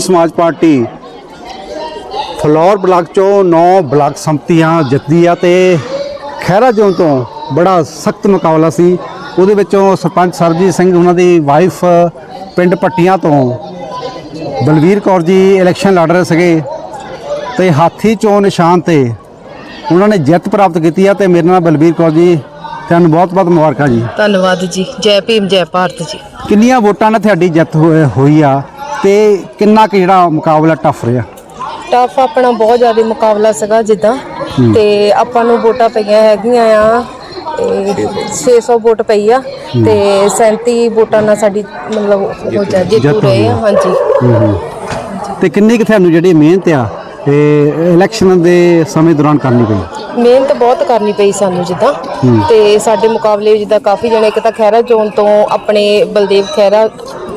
ਸਮਾਜ party floor block ਚੋਂ 9 block ਸੰਮਤੀਆਂ ਜਿੱਤਦੀ ਆ ਤੇ ਖਹਿਰਾ ਜੋਨ ਤੋਂ ਬੜਾ ਸਖਤ ਮੁਕਾਬਲਾ ਸੀ। ਉਹਦੇ ਵਿੱਚੋਂ ਸਰਪੰਚ ਸਰਜੀਤ ਸਿੰਘ ਉਹਨਾਂ ਦੀ ਵਾਈਫ ਪਿੰਡ ਪੱਟੀਆਂ ਤੋਂ ਬਲਵੀਰ ਕੌਰ ਜੀ ਇਲੈਕਸ਼ਨ ਲੜ ਰਹੇ ਸੀਗੇ ਤੇ ਹਾਥੀ ਚੋਂ ਨਿਸ਼ਾਨ ਤੇ ਉਹਨਾਂ ਨੇ ਜਿੱਤ ਪ੍ਰਾਪਤ ਕੀਤੀ ਆ ਤੇ ਮੇਰੇ ਨਾਲ ਬਲਵੀਰ ਕੌਰ ਜੀ ਤੁਹਾਨੂੰ ਬਹੁਤ ਬਹੁਤ ਮੁਬਾਰਕਾਂ ਜੀ। ਧੰਨਵਾਦ ਜੀ। ਜੈ ਭੀਮ ਜੈ ਭਾਰਤ ਜੀ। ਕਿੰਨੀਆਂ ਵੋਟਾਂ ਨਾਲ ਤੁਹਾਡੀ ਜਿੱਤ ਹੋਈ ਆ? ਤੇ ਕਿੰਨਾ ਕੁ ਜਿਹੜਾ ਮੁਕਾਬਲਾ ਟਫ ਰਿਹਾ? ਟਫ ਆਪਣਾ ਬਹੁਤ ਜ਼ਿਆਦਾ ਮੁਕਾਬਲਾ ਸੀਗਾ ਜਿੱਦਾਂ। ਤੇ ਆਪਾਂ ਨੂੰ ਵੋਟਾਂ ਪਈਆਂ ਹੈਗੀਆਂ ਆ ਇਹ 600 ਵੋਟ ਪਈ ਆ ਤੇ 37 ਵੋਟਾਂ ਨਾਲ ਸਾਡੀ ਮਤਲਬ ਹੋ ਜਾ ਜਿੱਤ ਰਹੇ ਆ ਹਾਂਜੀ। ਤੇ ਕਿੰਨੀ ਕੁ ਤੁਹਾਨੂੰ ਜਿਹੜੀ ਮਿਹਨਤ ਆ ਇਹ ਇਲੈਕਸ਼ਨ ਦੇ ਸਮੇਂ ਦੌਰਾਨ ਕਰਨੀ ਪਈ? ਮਿਹਨਤ ਬਹੁਤ ਕਰਨੀ ਪਈ ਸਾਨੂੰ ਜਿੱਦਾਂ। ਤੇ ਸਾਡੇ ਮੁਕਾਬਲੇ ਜਿੱਦਾਂ ਕਾਫੀ ਜਣੇ ਇੱਕ ਤਾਂ ਖਹਿਰਾ ਜ਼ੋਨ ਤੋਂ ਆਪਣੇ ਬਲਦੇਵ ਖਹਿਰਾ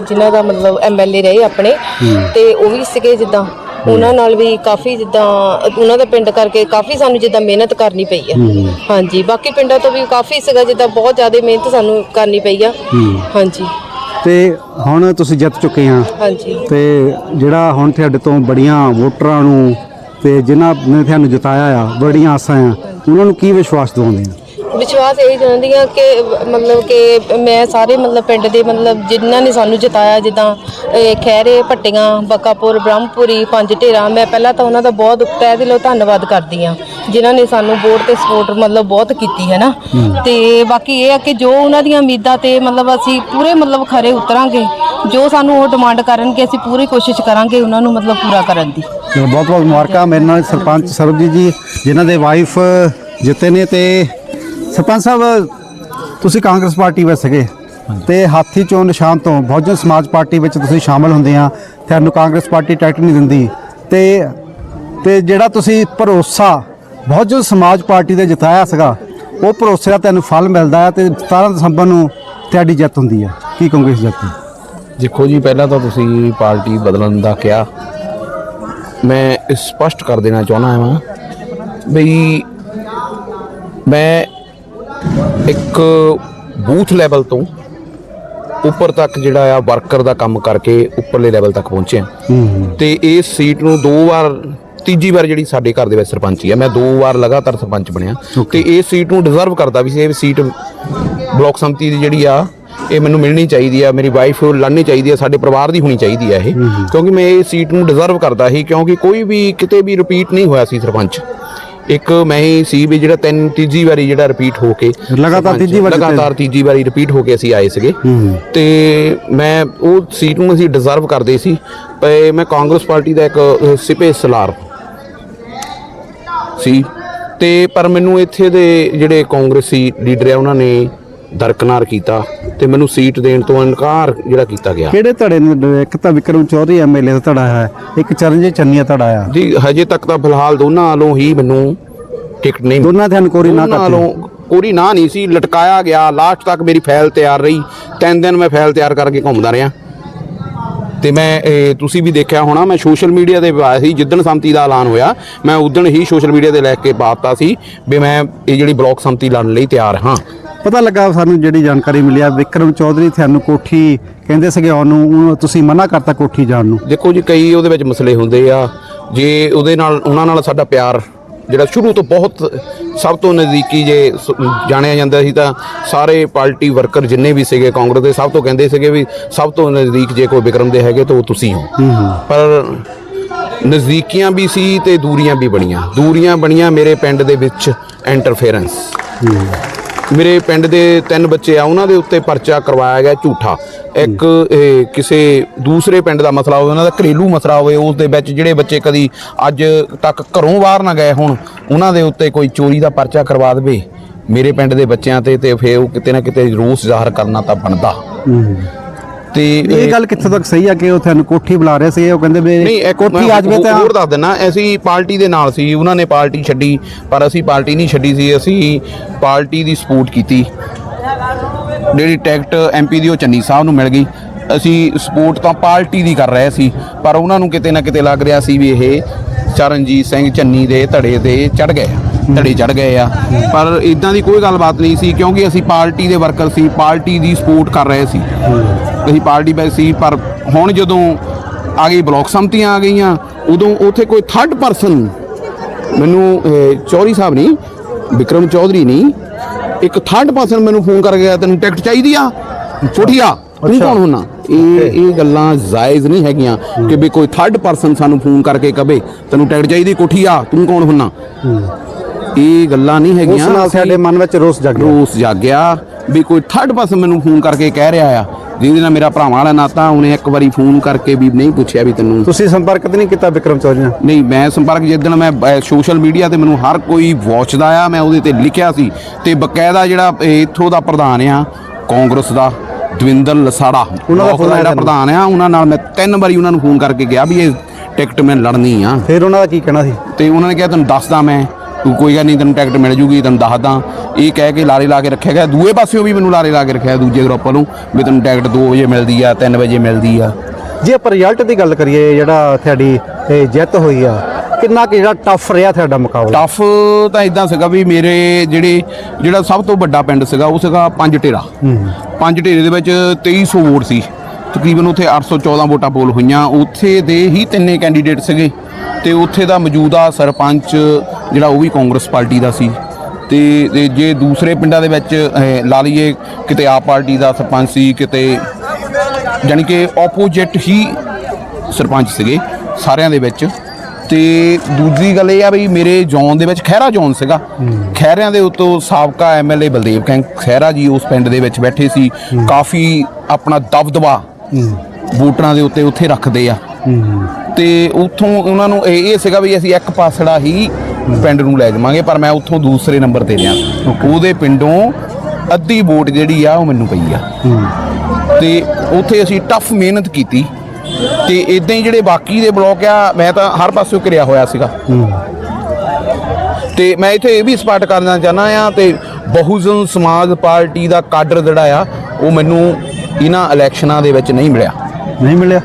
ਜਿਨ੍ਹਾਂ ਦਾ ਮਤਲਬ ਐਮਐਲਏ ਰਹੇ ਆਪਣੇ ਤੇ ਉਹ ਵੀ ਸੀਗੇ ਜਿੱਦਾਂ। ਉਹਨਾਂ ਨਾਲ ਵੀ ਕਾਫੀ ਜਿੱਦਾਂ ਉਹਨਾਂ ਦਾ ਪਿੰਡ ਕਰਕੇ ਕਾਫੀ ਸਾਨੂੰ ਜਿੱਦਾਂ ਮਿਹਨਤ ਕਰਨੀ ਪਈ ਆ। ਹਾਂਜੀ ਬਾਕੀ ਪਿੰਡਾਂ ਤੋਂ ਵੀ ਕਾਫੀ ਸੀਗਾ ਜਿੱਦਾਂ ਬਹੁਤ ਜ਼ਿਆਦਾ ਮਿਹਨਤ ਸਾਨੂੰ ਕਰਨੀ ਪਈ ਆ। ਹਾਂਜੀ। ਤੇ ਹੁਣ ਤੁਸੀਂ ਜਿੱਤ ਚੁੱਕੇ ਆ। ਹਾਂਜੀ। ਤੇ ਜਿਹੜਾ ਹੁਣ ਤੁਹਾਡੇ ਤੋਂ ਬੜੀਆਂ ਵੋਟਰਾਂ ਨੂੰ ਤੇ ਜਿਨ੍ਹਾਂ ਨੇ ਤੁਹਾਨੂੰ ਜਿਤਾਇਆ ਆ ਬੜੀਆਂ ਆਸਾਂ ਆ ਉਹਨਾਂ ਨੂੰ ਕੀ ਵਿਸ਼ਵਾਸ ਦਿਵਾਉਂਦੇ ਆ? ਵਿਸ਼ਵਾਸ ਇਹ ਚਾਹੁੰਦੀ ਆ ਕਿ ਮਤਲਬ ਕਿ ਮੈਂ ਸਾਰੇ ਮਤਲਬ ਪਿੰਡ ਦੇ ਮਤਲਬ ਜਿਨ੍ਹਾਂ ਨੇ ਸਾਨੂੰ ਜਿਤਾਇਆ ਜਿੱਦਾਂ ਇਹ ਖੈਰੇ ਭੱਟੀਆਂ ਬਕਾਪੁਰ ਬ੍ਰਹਮਪੁਰੀ ਪੰਜ ਢੇਰਾ ਮੈਂ ਪਹਿਲਾਂ ਤਾਂ ਉਹਨਾਂ ਦਾ ਬਹੁਤ ਤਹਿ ਦਿਲੋਂ ਧੰਨਵਾਦ ਕਰਦੀ ਆ ਜਿਨ੍ਹਾਂ ਨੇ ਸਾਨੂੰ ਵੋਟ ਤੇ ਸਪੋਰਟ ਮਤਲਬ ਬਹੁਤ ਕੀਤੀ ਹੈ ਨਾ? ਤੇ ਬਾਕੀ ਇਹ ਆ ਕਿ ਜੋ ਉਹਨਾਂ ਦੀਆਂ ਉਮੀਦਾਂ ਤੇ ਮਤਲਬ ਅਸੀਂ ਪੂਰੇ ਮਤਲਬ ਖਰੇ ਉਤਰਾਂਗੇ ਜੋ ਸਾਨੂੰ ਉਹ ਡਿਮਾਂਡ ਕਰਨਗੇ ਅਸੀਂ ਪੂਰੀ ਕੋਸ਼ਿਸ਼ ਕਰਾਂਗੇ ਉਹਨਾਂ ਨੂੰ ਮਤਲਬ ਪੂਰਾ ਕਰਨ ਦੀ। ਬਹੁਤ ਬਹੁਤ ਮੁਬਾਰਕਾਂ। ਮੇਰੇ ਨਾਲ ਸਰਪੰਚ ਸਰਬਜੀਤ ਜੀ ਜਿਨ੍ਹਾਂ ਦੇ ਵਾਈਫ ਜਿੱਤੇ ਨੇ ਤੇ ਸਰਪੰਚ ਸਾਹਿਬ ਤੁਸੀਂ ਕਾਂਗਰਸ ਪਾਰਟੀ ਵਿੱਚ ਸੀਗੇ ਤੇ ਹਾਥੀ ਚੋਂ ਨਿਸ਼ਾਨ ਤੋਂ ਬਹੁਜਨ ਸਮਾਜ ਪਾਰਟੀ ਵਿੱਚ ਤੁਸੀਂ ਸ਼ਾਮਲ ਹੁੰਦੇ ਆ ਤੁਹਾਨੂੰ ਕਾਂਗਰਸ ਪਾਰਟੀ ਟਿਕਟ ਨਹੀਂ ਦਿੰਦੀ। ਤੇ ਤੇ ਜਿਹੜਾ ਤੁਸੀਂ ਭਰੋਸਾ ਬਹੁਜਨ ਸਮਾਜ ਪਾਰਟੀ ਦੇ ਜਿਤਾਇਆ ਸੀਗਾ ਉਹ ਭਰੋਸੇ ਦਾ ਤੁਹਾਨੂੰ ਫਲ ਮਿਲਦਾ ਹੈ ਤੇ 17 ਦਸੰਬਰ ਨੂੰ ਤੁਹਾਡੀ ਜਿੱਤ ਹੁੰਦੀ ਆ ਕੀ ਕਹੋਗੇ ਇਸ ਜਿੱਤ ਤੇ ਦੇਖੋ ਜੀ ਪਹਿਲਾਂ ਤਾਂ ਤੁਸੀਂ ਪਾਰਟੀ ਬਦਲਣ ਦਾ ਕਿਹਾ। ਮੈਂ ਸਪਸ਼ਟ ਕਰ ਦੇਣਾ ਚਾਹੁੰਦਾ ਹਾਂ ਬਈ ਮੈਂ ਇੱਕ ਬੂਥ ਲੈਵਲ ਤੋਂ ਉੱਪਰ ਤੱਕ ਜਿਹੜਾ ਆ ਵਰਕਰ ਦਾ ਕੰਮ ਕਰਕੇ ਉੱਪਰਲੇ ਲੈਵਲ ਤੱਕ ਪਹੁੰਚਿਆ ਤੇ ਇਸ ਸੀਟ ਨੂੰ ਦੋ ਵਾਰ ਤੀਜੀ ਵਾਰ ਜਿਹੜੀ ਸਾਡੇ ਘਰ ਦੇ ਵਿੱਚ ਸਰਪੰਚੀ ਆ। ਮੈਂ ਦੋ ਵਾਰ ਲਗਾਤਾਰ ਸਰਪੰਚ ਬਣਿਆ। ਤੇ ਇਸ ਸੀਟ ਨੂੰ ਡਿਜ਼ਰਵ ਕਰਦਾ ਵੀ ਸੀ ਇਹ ਸੀਟ ਬਲਾਕ ਸੰਮਤੀ ਦੀ ਜਿਹੜੀ ਆ ਇਹ ਮੈਨੂੰ ਮਿਲਣੀ ਚਾਹੀਦੀ ਆ ਮੇਰੀ ਵਾਈਫ ਲੜਨੀ ਚਾਹੀਦੀ ਆ ਸਾਡੇ ਪਰਿਵਾਰ ਦੀ ਹੋਣੀ ਚਾਹੀਦੀ ਆ ਇਹ। ਕਿਉਂਕਿ ਮੈਂ ਇਹ ਸੀਟ ਨੂੰ ਡਿਜ਼ਰਵ ਕਰਦਾ ਸੀ ਕਿਉਂਕਿ ਕੋਈ ਵੀ ਕਿਤੇ ਵੀ ਰਿਪੀਟ ਨਹੀਂ ਹੋਇਆ ਸੀ ਸਰਪੰਚ। ਇੱਕ ਮੈਂ ਹੀ ਸੀ ਵੀ ਜਿਹੜਾ ਤਿੰਨ ਤੀਜੀ ਵਾਰੀ ਜਿਹੜਾ ਰਿਪੀਟ ਹੋ ਕੇ ਲਗਾਤਾਰ ਤੀਜੀ ਵਾਰੀ ਲਗਾਤਾਰ ਤੀਜੀ ਵਾਰੀ ਰਿਪੀਟ ਹੋ ਕੇ ਅਸੀਂ ਆਏ ਸੀਗੇ। ਤੇ ਮੈਂ ਉਹ ਸੀਟ ਨੂੰ ਅਸੀਂ ਡਿਜ਼ਰਵ ਕਰਦੇ ਸੀ। ਤੇ ਮੈਂ ਕਾਂਗਰਸ ਪਾਰਟੀ ਦਾ ਇੱਕ ਸਿਪੇ ਸਲਾਰ ਸੀ। ਤੇ ਪਰ ਮੈਨੂੰ ਇੱਥੇ ਦੇ ਜਿਹੜੇ ਕਾਂਗਰਸੀ ਲੀਡਰ ਆ ਉਹਨਾਂ ਨੇ ਦਰਕਨਾਰ ਕੀਤਾ। ਤੇ ਮੈਨੂੰ ਸੀਟ ਦੇਣ ਤੋਂ ਇਨਕਾਰ ਜਿਹੜਾ ਕੀਤਾ ਗਿਆ। ਕਿਹੜੇ ਧੜੇ ਨੇ? ਇੱਕ ਤਾਂ ਵਿਕਰਮ ਚੌਧਰੀ ਐਮਐਲਏ ਦਾ ਧੜਾ ਹੈ ਇੱਕ ਚਰਨਜੀਤ ਚੰਨੀਆ ਧੜਾ ਆ। ਜੀ ਹਜੇ ਤੱਕ ਤਾਂ ਫਿਲਹਾਲ ਦੋਨਾਂ ਵੱਲੋਂ ਹੀ ਮੈਨੂੰ ਟਿਕਟ ਨਹੀਂ। ਦੋਨਾਂ ਤੁਹਾਨੂੰ ਕੋਰੀ ਨਾ ਕਰਤੀ ਵੱਲੋਂ ਕੋਰੀ ਨਾ ਨਹੀਂ ਸੀ ਲਟਕਾਇਆ ਗਿਆ। ਲਾਸਟ ਤੱਕ ਮੇਰੀ ਫਾਈਲ ਤਿਆਰ ਰਹੀ। ਤਿੰਨ ਦਿਨ ਮੈਂ ਫਾਈਲ ਤਿਆਰ ਕਰਕੇ ਘੁੰਮਦਾ ਰਿਹਾ। ਤੇ ਮੈਂ ਇਹ, ਤੁਸੀਂ ਵੀ ਦੇਖਿਆ ਹੋਣਾ ਮੈਂ ਸੋਸ਼ਲ ਮੀਡੀਆ ਤੇ ਪਾਇਆ ਸੀ। ਜਿੱਦਣ ਸੰਮਤੀ ਦਾ ਐਲਾਨ ਹੋਇਆ ਮੈਂ ਉਦਣ ਹੀ ਸੋਸ਼ਲ ਮੀਡੀਆ ਤੇ ਲੈ ਕੇ ਪਾਤਾ ਸੀ ਵੀ ਮੈਂ ਇਹ ਜਿਹੜੀ ਬਲਾਕ ਸੰਮਤੀ ਲੜਨ ਲਈ ਤਿਆਰ ਹਾਂ। ਪਤਾ ਲੱਗਾ ਸਾਨੂੰ ਜਿਹੜੀ ਜਾਣਕਾਰੀ ਮਿਲੀ ਆ ਵਿਕਰਮ ਚੌਧਰੀ ਤੁਹਾਨੂੰ ਕੋਠੀ ਕਹਿੰਦੇ ਸੀਗੇ ਉਹਨੂੰ ਤੁਸੀਂ ਮਨਾ ਕਰਤਾ ਕੋਠੀ ਜਾਣ ਨੂੰ। ਦੇਖੋ ਜੀ ਕਈ ਉਹਦੇ ਵਿੱਚ ਮਸਲੇ ਹੁੰਦੇ ਆ। ਜੇ ਉਹਦੇ ਨਾਲ ਉਹਨਾਂ ਨਾਲ ਸਾਡਾ ਪਿਆਰ ਜਿਹੜਾ ਸ਼ੁਰੂ ਤੋਂ ਬਹੁਤ ਸਭ ਤੋਂ ਨਜ਼ਦੀਕੀ ਜੇ ਜਾਣਿਆ ਜਾਂਦਾ ਸੀ ਤਾਂ ਸਾਰੇ ਪਾਰਟੀ ਵਰਕਰ ਜਿੰਨੇ ਵੀ ਸੀਗੇ ਕਾਂਗਰਸ ਦੇ ਸਭ ਤੋਂ ਕਹਿੰਦੇ ਸੀਗੇ ਵੀ ਸਭ ਤੋਂ ਨਜ਼ਦੀਕ ਜੇ ਕੋਈ ਵਿਕਰਮ ਦੇ ਹੈਗੇ ਤਾਂ ਉਹ ਤੁਸੀਂ ਹੋ। ਪਰ ਨਜ਼ਦੀਕੀਆਂ ਵੀ ਸੀ ਤੇ ਦੂਰੀਆਂ ਵੀ ਬਣੀਆਂ। ਦੂਰੀਆਂ ਬਣੀਆਂ ਮੇਰੇ ਪਿੰਡ ਦੇ ਵਿੱਚ ਇੰਟਰਫੇਰੈਂਸ ਮੇਰੇ ਪਿੰਡ ਦੇ ਤਿੰਨ ਬੱਚੇ ਆ, ਉਹਨਾਂ ਦੇ ਉੱਤੇ ਪਰਚਾ ਕਰਵਾਇਆ ਗਿਆ ਝੂਠਾ। ਇੱਕ ਇਹ ਕਿਸੇ ਦੂਸਰੇ ਪਿੰਡ ਦਾ ਮਸਲਾ ਹੋਵੇ, ਉਹਨਾਂ ਦਾ ਘਰੇਲੂ ਮਸਲਾ ਹੋਵੇ, ਉਸ ਦੇ ਵਿੱਚ ਜਿਹੜੇ ਬੱਚੇ ਕਦੀ ਅੱਜ ਤੱਕ ਘਰੋਂ ਬਾਹਰ ਨਾ ਗਏ ਹੁਣ, ਉਹਨਾਂ ਦੇ ਉੱਤੇ ਕੋਈ ਚੋਰੀ ਦਾ ਪਰਚਾ ਕਰਵਾ ਦੇਵੇ ਮੇਰੇ ਪਿੰਡ ਦੇ ਬੱਚਿਆਂ ਤੇ ਤੇ ਫਿਰ ਉਹ ਕਿਤੇ ਨਾ ਕਿਤੇ ਰੋਸ ਜ਼ਾਹਰ ਕਰਨਾ ਤਾਂ ਬਣਦਾ। ਤੇ ਇਹ ਗੱਲ ਕਿੱਥੇ ਤੱਕ ਸਹੀ ਆ ਕਿ ਉਹ ਤੁਹਾਨੂੰ ਕੋਠੀ ਬੁਲਾ ਰਹੇ ਸੀ ਉਹ ਕਹਿੰਦੇ ਨਹੀਂ ਵੀ ਕੋਠੀ ਆ ਜਾਵੇ ਤਾਂ ਹੋਰ ਦੱਸ ਦਿੰਨਾ ਅਸੀਂ ਪਾਰਟੀ ਦੇ ਨਾਲ ਸੀ ਉਹਨਾਂ ਨੇ ਪਾਰਟੀ ਛੱਡੀ ਪਰ ਅਸੀਂ ਪਾਰਟੀ ਨਹੀਂ ਛੱਡੀ ਸੀ ਅਸੀਂ ਪਾਰਟੀ ਦੀ ਸਪੋਰਟ ਕੀਤੀ। ਜਿਹੜੀ ਟਿਕਟ ਐਮਪੀ ਦੀ ਉਹ ਚੰਨੀ ਸਾਹਿਬ ਨੂੰ ਮਿਲ ਗਈ। ਅਸੀਂ ਸਪੋਰਟ ਤਾਂ ਪਾਰਟੀ ਦੀ ਕਰ ਰਹੇ ਸੀ ਪਰ ਉਹਨਾਂ ਨੂੰ ਕਿਤੇ ਨਾ ਕਿਤੇ ਲੱਗ ਰਿਹਾ ਸੀ ਵੀ ਇਹ ਚਰਨਜੀਤ ਸਿੰਘ ਚੰਨੀ ਦੇ ਧੜੇ ਤੇ ਚੜ ਗਏ ਧੜੇ ਚੜ ਗਏ ਆ। ਪਰ ਇਦਾਂ ਦੀ ਕੋਈ ਗੱਲਬਾਤ ਨਹੀਂ ਸੀ ਕਿਉਂਕਿ ਅਸੀਂ ਪਾਰਟੀ ਦੇ ਵਰਕਰ ਸੀ ਪਾਰਟੀ ਦੀ ਸਪੋਰਟ ਕਰ ਰਹੇ ਸੀ। ਅਸੀਂ ਪਾਰਟੀ ਵਿੱਚ ਸੀ ਪਰ ਹੁਣ ਜਦੋਂ ਆ ਗਈ ਬਲਾਕ ਸੰਮਤੀਆਂ ਆ ਗਈਆਂ ਉਦੋਂ ਉੱਥੇ ਕੋਈ ਥਰਡ ਪਰਸਨ ਮੈਨੂੰ ਚੌਧਰੀ ਸਾਹਿਬ ਨਹੀਂ ਵਿਕਰਮ ਚੌਧਰੀ ਨਹੀਂ ਇੱਕ ਥਰਡ ਪਰਸਨ ਮੈਨੂੰ ਫੋਨ ਕਰ ਗਿਆ ਤੈਨੂੰ ਟਿਕਟ ਚਾਹੀਦੀ ਆ? ਕੋਠੀਆ ਤੂੰ। ਕੌਣ ਹੁੰਨਾ? ਇਹ ਇਹ ਗੱਲਾਂ ਜਾਇਜ਼ ਨਹੀਂ ਹੈਗੀਆਂ ਕਿ ਵੀ ਕੋਈ ਥਰਡ ਪਰਸਨ ਸਾਨੂੰ ਫੋਨ ਕਰਕੇ ਕਵੇ ਤੈਨੂੰ ਟਿਕਟ ਚਾਹੀਦੀ ਕੋਠੀਆ ਤੂੰ ਕੌਣ ਹੁੰਨਾ? ਇਹ ਗੱਲਾਂ ਨਹੀਂ ਉਸ ਹੈਗੀਆਂ ਨਾਲ ਅਸੀਂ- ਸਾਡੇ ਮਨ ਵਿੱਚ ਰੋਸ ਜਾਗਿਆ। ਰੋਸ ਜਾਗਿਆ ਵੀ ਕੋਈ ਥਰਡ ਪਰਸਨ ਮੈਨੂੰ ਫੋਨ ਕਰਕੇ ਕਹਿ ਰਿਹਾ ਆ ਜਿਹਦੇ ਨਾਲ ਮੇਰਾ ਭਰਾਵਾਂ ਵਾਲਾ ਨਾਤਾ ਉਹਨੇ ਇੱਕ ਵਾਰੀ ਫੋਨ ਕਰਕੇ ਵੀ ਨਹੀਂ ਪੁੱਛਿਆ ਵੀ ਤੈਨੂੰ। ਤੁਸੀਂ ਸੰਪਰਕ ਤਾਂ ਨਹੀਂ ਕੀਤਾ ਵਿਕਰਮ ਚੌਧਰੀ ਨਾਲ? ਨਹੀਂ ਮੈਂ ਸੰਪਰਕ ਜਿੱਦਣ ਮੈਂ ਸੋਸ਼ਲ ਮੀਡੀਆ ਤੇ ਮੈਨੂੰ ਹਰ ਕੋਈ ਵਾਚਦਾ ਆ ਮੈਂ ਉਹਦੇ ਤੇ ਲਿਖਿਆ ਸੀ। ਤੇ ਬਕਾਇਦਾ ਜਿਹੜਾ ਇੱਥੋਂ ਦਾ ਪ੍ਰਧਾਨ ਆ ਕਾਂਗਰਸ ਦਾ ਦਵਿੰਦਰ ਲਸਾੜਾ। ਉਹਨਾਂ ਦਾ ਜਿਹੜਾ ਤੁਹਾਨੂੰ? ਪ੍ਰਧਾਨ ਆ ਉਹਨਾਂ ਨਾਲ ਮੈਂ ਤਿੰਨ ਵਾਰੀ ਉਹਨਾਂ ਨੂੰ ਫੋਨ ਕਰਕੇ ਗਿਆ ਵੀ ਇਹ ਟਿਕਟ ਮੈਂ ਲੜਨੀ ਆ। ਫਿਰ ਉਹਨਾਂ ਦਾ ਕੀ ਕਹਿਣਾ ਸੀ? ਤੇ ਉਹਨਾਂ ਨੇ ਕਿਹਾ ਤੈਨੂੰ ਦੱਸਦਾ ਮੈਂ ਤੂੰ ਕੋਈ ਗੱਲ ਨਹੀਂ ਤੈਨੂੰ ਟਿਕਟ ਮਿਲ ਜੂਗੀ ਤੈਨੂੰ ਦੱਸਦਾ। ਇਹ ਕਹਿ ਕੇ ਲਾਰੇ ਲਾ ਕੇ ਰੱਖਿਆ ਗਿਆ। ਦੂਏ ਪਾਸਿਓਂ ਵੀ ਮੈਨੂੰ ਲਾਰੇ ਲਾ ਕੇ ਰੱਖਿਆ ਦੂਜੇ ਗਰੁੱਪ ਵੱਲੋਂ ਵੀ ਤੈਨੂੰ ਟਿਕਟ 2 ਵਜੇ ਮਿਲਦੀ ਆ 3 ਵਜੇ ਮਿਲਦੀ ਆ। ਜੇ ਆਪਾਂ ਰਿਜ਼ਲਟ ਦੀ ਗੱਲ ਕਰੀਏ ਜਿਹੜਾ ਤੁਹਾਡੀ ਇਹ ਜਿੱਤ ਹੋਈ ਆ ਕਿੰਨਾ ਕਿ ਜਿਹੜਾ ਟਫ ਰਿਹਾ ਤੁਹਾਡਾ ਮੁਕਾਬਲਾ? ਟਫ ਤਾਂ ਇਦਾਂ ਸੀਗਾ ਵੀ ਮੇਰੇ ਜਿਹੜੇ ਜਿਹੜਾ ਸਭ ਤੋਂ ਵੱਡਾ ਪਿੰਡ ਸੀਗਾ ਉਹ ਸੀਗਾ ਪੰਜ ਢੇਰਾ। ਪੰਜ ਢੇਰੇ ਦੇ ਵਿੱਚ 2300 ਵੋਟ ਸੀ। ਤਕਰੀਬਨ ਉੱਥੇ 814 ਵੋਟਾਂ ਪੋਲ ਹੋਈਆਂ। ਉੱਥੇ ਦੇ ਹੀ ਤਿੰਨੇ ਕੈਂਡੀਡੇਟ ਸੀਗੇ। ਤੇ ਉੱਥੇ ਦਾ ਮੌਜੂਦਾ ਸਰਪੰਚ ਜਿਹੜਾ ਉਹ ਵੀ ਕਾਂਗਰਸ ਪਾਰਟੀ ਦਾ ਸੀ। ਤੇ ਜੇ ਦੂਸਰੇ ਪਿੰਡਾਂ ਦੇ ਵਿੱਚ ਲਾ ਲਈਏ ਕਿਤੇ ਆਪ ਪਾਰਟੀ ਦਾ ਸਰਪੰਚ ਸੀ ਕਿਤੇ ਯਾਨੀ ਕਿ ਆਪੋਜੀਟ ਹੀ ਸਰਪੰਚ ਸੀਗੇ ਸਾਰਿਆਂ ਦੇ ਵਿੱਚ। ਤੇ ਦੂਜੀ ਗੱਲ ਇਹ ਆ ਵੀ ਮੇਰੇ ਜ਼ੋਨ ਦੇ ਵਿੱਚ ਖਹਿਰਾ ਜ਼ੋਨ ਸੀਗਾ। ਖਹਿਰਿਆਂ ਦੇ ਉੱਤੋਂ ਸਾਬਕਾ ਐਮਐਲਏ ਬਲਦੇਵ ਸਿੰਘ ਖਹਿਰਾ ਜੀ ਉਸ ਪਿੰਡ ਦੇ ਵਿੱਚ ਬੈਠੇ ਸੀ। ਕਾਫੀ ਆਪਣਾ ਦਬਦਬਾ ਵੋਟਰਾਂ ਦੇ ਉੱਤੇ ਉੱਥੇ ਰੱਖਦੇ ਆ। ਤੇ ਉੱਥੋਂ ਉਹਨਾਂ ਨੂੰ ਇਹ ਸੀਗਾ ਵੀ ਅਸੀਂ ਇੱਕ ਪਾਸੜਾ ਹੀ ਪਿੰਡ ਨੂੰ ਲੈ ਜਾਵਾਂਗੇ ਪਰ ਮੈਂ ਉੱਥੋਂ ਦੂਸਰੇ ਨੰਬਰ ਤੇ ਰਿਹਾ। ਉਹਦੇ ਪਿੰਡੋਂ ਅੱਧੀ ਵੋਟ ਜਿਹੜੀ ਆ ਉਹ ਮੈਨੂੰ ਪਈ ਆ। ਤੇ ਉੱਥੇ ਅਸੀਂ ਟਫ ਮਿਹਨਤ ਕੀਤੀ। ਤੇ ਇਦਾਂ ਹੀ ਜਿਹੜੇ ਬਾਕੀ ਦੇ ਬਲੋਕ ਆ ਮੈਂ ਤਾਂ ਹਰ ਪਾਸਿਓਂ ਘਿਰਿਆ ਹੋਇਆ ਸੀਗਾ। ਤੇ ਮੈਂ ਇੱਥੇ ਇਹ ਵੀ ਸਪਾਟ ਕਰਨਾ ਚਾਹਨਾ ਆ ਤੇ ਬਹੁਜਨ ਸਮਾਜ ਪਾਰਟੀ ਦਾ ਕਾਡਰ ਜਿਹੜਾ ਆ ਉਹ ਮੈਨੂੰ ਇਹਨਾਂ ਇਲੈਕਸ਼ਨਾਂ ਦੇ ਵਿੱਚ ਨਹੀਂ ਮਿਲਿਆ। ਨਹੀਂ ਮਿਲਿਆ?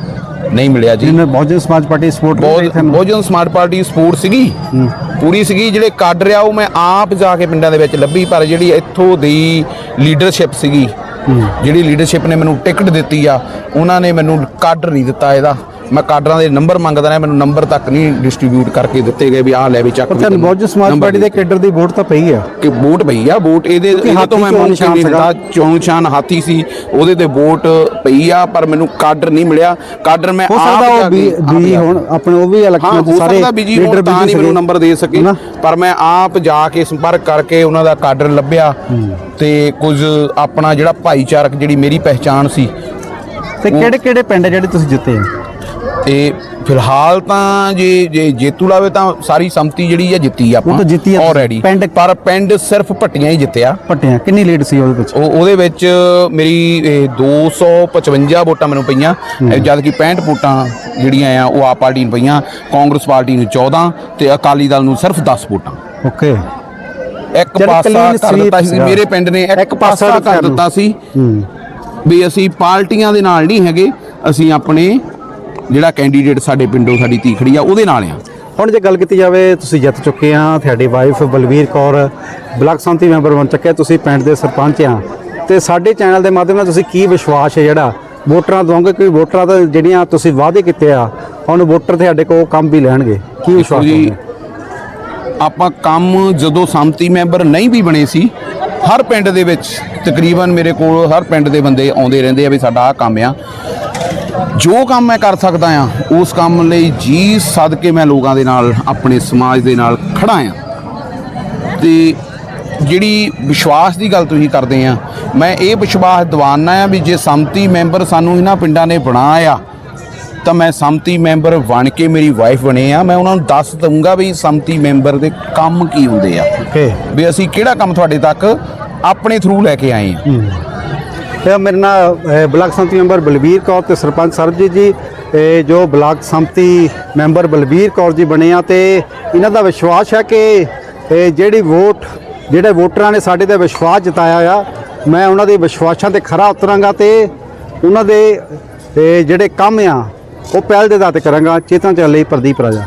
ਨਹੀਂ ਮਿਲਿਆ ਜੀ। Bahujan Samaj party support Bahujan Samaj party support ਸੀਗੀ। ਪੂਰੀ ਸੀਗੀ ਜਿਹੜੇ ਕਾਡਰ ਆ ਉਹ ਮੈਂ ਆਪ ਜਾ ਕੇ ਪਿੰਡਾਂ ਦੇ ਵਿੱਚ ਲੱਭੀ ਪਰ ਜਿਹੜੀ ਇੱਥੋਂ ਦੀ ਲੀਡਰਸ਼ਿਪ ਸੀਗੀ ਜਿਹੜੀ ਲੀਡਰਸ਼ਿਪ ਨੇ ਮੈਨੂੰ ਟਿਕਟ ਦਿੱਤੀ ਆ ਉਹਨਾਂ ਨੇ ਮੈਨੂੰ ਕਾਡਰ ਨਹੀਂ ਦਿੱਤਾ ਇਹਦਾ। ਮੈਂ ਕਾਡਰਾਂ ਦੇ ਨੰਬਰ ਮੰਗਦਾ ਰਿਹਾ ਮੈਨੂੰ ਨੰਬਰ ਤੱਕ ਨਹੀਂ ਡਿਸਟ੍ਰੀਬਿਊਟ ਕਰਕੇ ਦਿੱਤੇ ਗਏ ਵੀ ਆਹ ਲੈ ਵੀ ਚੱਕ ਪਰ ਬਹੁਜਨ ਸਮਾਜ ਪਾਰਟੀ ਦੇ ਕੇਡਰ ਦੀ ਵੋਟ ਤਾਂ ਪਈ ਆ। ਕਿ ਵੋਟ ਪਈ ਆ ਵੋਟ ਇਹਦੇ ਇਹਦੇ ਤੋਂ ਮੈਂ ਮਨ ਨਹੀਂ। ਦਿੰਦਾ ਚੋਣ ਨਿਸ਼ਾਨ ਹਾਥੀ ਸੀ ਉਹਦੇ ਤੇ ਵੋਟ ਪਈ ਆ ਪਰ ਮੈਨੂੰ ਕਾਡਰ ਨਹੀਂ ਮਿਲਿਆ। ਕਾਡਰ ਮੈਂ ਆਪ ਵੀ ਹੁਣ ਆਪਣੇ ਉਹ ਵੀ ਇਲੈਕਸ਼ਨ ਹੋ ਸਾਰੇ ਹੁਣ ਤਾਂ ਨਹੀਂ ਮੈਨੂੰ। ਨੰਬਰ ਦੇ ਸਕੇ? ਪਰ ਮੈਂ ਆਪ ਜਾ ਕੇ ਸੰਪਰਕ ਕਰਕੇ ਉਹਨਾਂ ਦਾ ਕਾਡਰ ਲੱਭਿਆ ਤੇ ਕੁਝ ਆਪਣਾ ਜਿਹੜਾ ਭਾਈਚਾਰਕ ਜਿਹੜੀ ਮੇਰੀ ਪਹਿਚਾਣ ਸੀ ਤੇ ਕਿਹੜੇ ਕਿਹੜੇ ਪਿੰਡ ਜਿਹੜੇ ਤੁਸੀਂ ਜਿੱਤੇ ਆ? ਤੇ ਫਿਲਹਾਲ ਤਾਂ ਜੇ ਜੇ ਜੇਤੂ ਲਾਵੇ ਤਾਂ ਸਾਰੀ ਸੰਮਤੀ ਜਿਹੜੀ ਆ ਜਿੱਤੀ ਆਪਾਂ ਉਹ ਤਾਂ ਜਿੱਤੀ ਆ। ਆਲਰੇਡੀ ਪਿੰਡ- ਪਰ ਪਿੰਡ ਸਿਰਫ ਭੱਟੀਆਂ ਹੀ ਜਿੱਤਿਆ। ਪੱਟਿਆ ਕਿੰਨੀ ਲੀਡ ਸੀ ਉਹਦੇ ਵਿੱਚ? ਉਹ ਉਹਦੇ ਵਿੱਚ ਮੇਰੀ ਇਹ 255 ਵੋਟਾਂ ਮੈਨੂੰ ਪਈਆਂ। ਜਦ ਕਿ 65 ਵੋਟਾਂ ਜਿਹੜੀਆਂ ਆ ਉਹ ਆਪ ਪਾਰਟੀ ਨੂੰ ਪਈਆਂ। ਕਾਂਗਰਸ ਪਾਰਟੀ ਨੂੰ 14 ਤੇ ਅਕਾਲੀ ਦਲ ਨੂੰ ਸਿਰਫ 10 ਵੋਟਾਂ। ਓਕੇ। ਇੱਕ ਪਾਸਾ ਕਰ ਦਿੱਤਾ ਸੀ। ਮੇਰੇ ਪਿੰਡ ਨੇ ਇੱਕ ਪਾਸਾ ਕਰ ਦਿੱਤਾ ਸੀ। ਵੀ ਅਸੀਂ ਪਾਰਟੀਆਂ ਦੇ ਨਾਲ ਨਹੀਂ ਹੈਗੇ। ਅਸੀਂ ਆਪਣੇ ਜਿਹੜਾ ਕੈਂਡੀਡੇਟ ਸਾਡੇ ਪਿੰਡੋਂ ਸਾਡੀ ਤੀਖੜੀ ਆ ਉਹਦੇ ਨਾਲ ਆ। ਹੁਣ ਜੇ ਗੱਲ ਕੀਤੀ ਜਾਵੇ ਤੁਸੀਂ ਜਿੱਤ ਚੁੱਕੇ ਆ ਤੁਹਾਡੀ wife Balvir Kaur block samiti member ਬਣ ਚੁੱਕੇ ਤੁਸੀਂ ਪਿੰਡ ਦੇ ਸਰਪੰਚ ਆ। ਤੇ ਸਾਡੇ ਚੈਨਲ ਦੇ ਮਾਧਿਅਮ ਨਾਲ ਤੁਸੀਂ ਕੀ ਵਿਸ਼ਵਾਸ ਹੈ ਜਿਹੜਾ? ਵੋਟਰਾਂ ਦੋਗੇ ਕਿ ਵੋਟਰਾਂ ਦਾ ਜਿਹੜੀਆਂ ਤੁਸੀਂ ਵਾਅਦੇ ਕੀਤੇ ਆ ਹੁਣ ਵੋਟਰ ਤੁਹਾਡੇ ਕੋਲ ਕੰਮ ਵੀ ਲੈਣਗੇ। ਕੀ ਵਿਸ਼ਵਾਸ ਜੀ ਹੈ? ਆਪਾਂ ਕੰਮ ਜਦੋਂ ਸੰਮਤੀ ਮੈਂਬਰ ਨਹੀਂ ਵੀ ਬਣੇ ਸੀ ਹਰ ਪਿੰਡ ਦੇ ਵਿੱਚ ਤਕਰੀਬਨ ਮੇਰੇ ਕੋਲ ਹਰ ਪਿੰਡ ਦੇ ਬੰਦੇ ਆਉਂਦੇ ਰਹਿੰਦੇ ਆ ਵੀ ਸਾਡਾ ਆਹ ਕੰਮ ਆ। ਜੋ ਕੰਮ ਮੈਂ ਕਰ ਸਕਦਾ ਆ ਉਸ ਕੰਮ ਲਈ ਜੀ ਸਦ ਕੇ ਮੈਂ ਲੋਕਾਂ ਦੇ ਨਾਲ ਆਪਣੇ ਸਮਾਜ ਦੇ ਨਾਲ ਖੜਾ ਆ। ਤੇ ਜਿਹੜੀ ਵਿਸ਼ਵਾਸ ਦੀ ਗੱਲ ਤੁਸੀਂ ਕਰਦੇ ਆ ਮੈਂ ਇਹ ਵਿਸ਼ਵਾਸ ਦਿਵਾਨਾ ਆ ਵੀ ਜੇ ਸੰਮਤੀ ਮੈਂਬਰ ਸਾਨੂੰ ਇਹਨਾਂ ਪਿੰਡਾਂ ਨੇ ਬਣਾਇਆ ਤਾਂ ਮੈਂ ਸੰਮਤੀ ਮੈਂਬਰ ਬਣ ਕੇ ਮੇਰੀ ਵਾਈਫ ਬਣੇ ਆ। ਮੈਂ ਉਹਨਾਂ ਨੂੰ ਦੱਸ ਦਊਂਗਾ ਵੀ ਸੰਮਤੀ ਮੈਂਬਰ ਦੇ ਕੰਮ ਕੀ ਹੁੰਦੇ ਆ। ਵੀ ਅਸੀਂ ਕਿਹੜਾ ਕੰਮ ਤੁਹਾਡੇ ਤੱਕ ਆਪਣੇ ਥਰੂ ਲੈ ਕੇ ਆਏ ਆ। ਤੇ ਮੇਰੇ ਨਾਲ ਬਲਾਕ ਸੰਮਤੀ ਮੈਂਬਰ ਬਲਬੀਰ ਕੌਰ ਤੇ ਸਰਪੰਚ ਸਰਬਜੀਤ ਜੀ, ਇਹ ਜੋ ਬਲਾਕ ਸੰਮਤੀ ਮੈਂਬਰ ਬਲਬੀਰ ਕੌਰ ਜੀ ਬਣੇ ਆ ਤੇ ਇਹਨਾਂ ਦਾ ਵਿਸ਼ਵਾਸ ਹੈ ਕਿ ਇਹ ਜਿਹੜੀ ਵੋਟ, ਜਿਹੜੇ ਵੋਟਰਾਂ ਨੇ ਸਾਡੇ ਤੇ ਵਿਸ਼ਵਾਸ ਜਤਾਇਆ ਆ, ਮੈਂ ਉਹਨਾਂ ਦੇ ਵਿਸ਼ਵਾਸਾਂ ਤੇ ਖਰਾ ਉਤਰਾਂਗਾ ਤੇ ਉਹਨਾਂ ਦੇ ਜਿਹੜੇ ਕੰਮ ਆ, ਉਹ ਪਹਿਲ ਦੇ ਆਧਾਰ ਤੇ ਕਰਾਂਗਾ। ਚੇਤਨ ਚੱਲ ਲਈ ਪ੍ਰਦੀਪ ਰਾਜਾ।